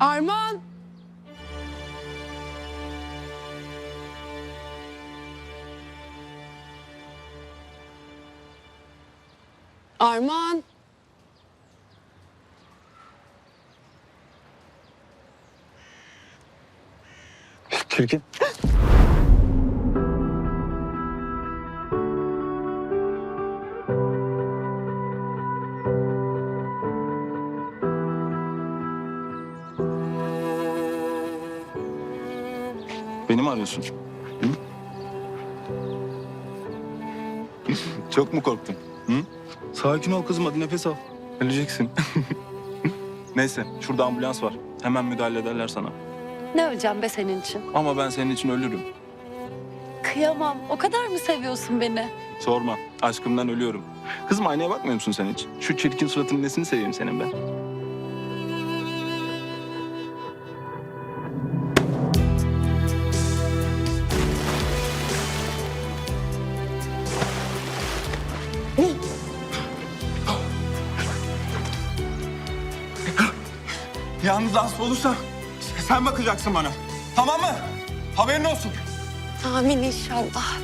Arman! Arman! Türkiye. Beni mi arıyorsun? Hı? Çok mu korktun? Hı? Sakin ol kızım hadi nefes al. Öleceksin. Neyse şurada ambulans var. Hemen müdahale ederler sana. Ne öleceğim be senin için? Ama ben senin için ölürüm. Kıyamam. O kadar mı seviyorsun beni? Sorma. Aşkımdan ölüyorum. Kızım aynaya bakmıyor musun sen hiç? Şu çirkin suratının nesini seveyim senin ben? Yalnız hasta olursa sen bakacaksın bana. Tamam mı? Haberin olsun. Amin inşallah.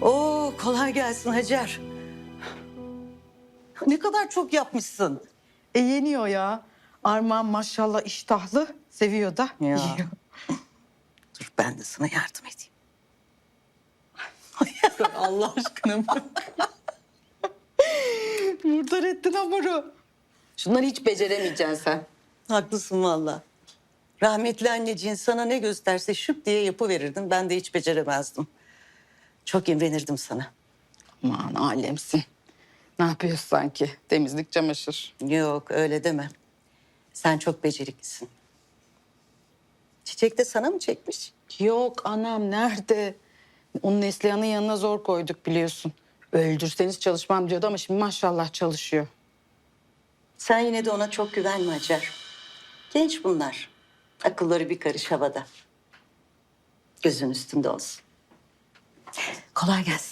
Oo kolay gelsin Hacer. Ne kadar çok yapmışsın. E yeniyor ya. Armağan maşallah iştahlı. Seviyor da Ya. yiyor. Dur ben de sana yardım edeyim. Allah aşkına bak. Murdar ettin hamuru. Şunları hiç beceremeyeceksin sen. Haklısın valla. Rahmetli anneciğin sana ne gösterse şıp diye yapıverirdin. Ben de hiç beceremezdim. Çok imrenirdim sana. Aman alemsin. Ne yapıyorsun sanki? Temizlik çamaşır. Yok öyle deme. Sen çok beceriklisin. Çiçek de sana mı çekmiş? Yok anam nerede? Onun Neslihan'ın yanına zor koyduk biliyorsun. Öldürseniz çalışmam diyordu ama şimdi maşallah çalışıyor. Sen yine de ona çok güvenme Hacer. Genç bunlar. Akılları bir karış havada. Gözün üstünde olsun. Kolay gelsin.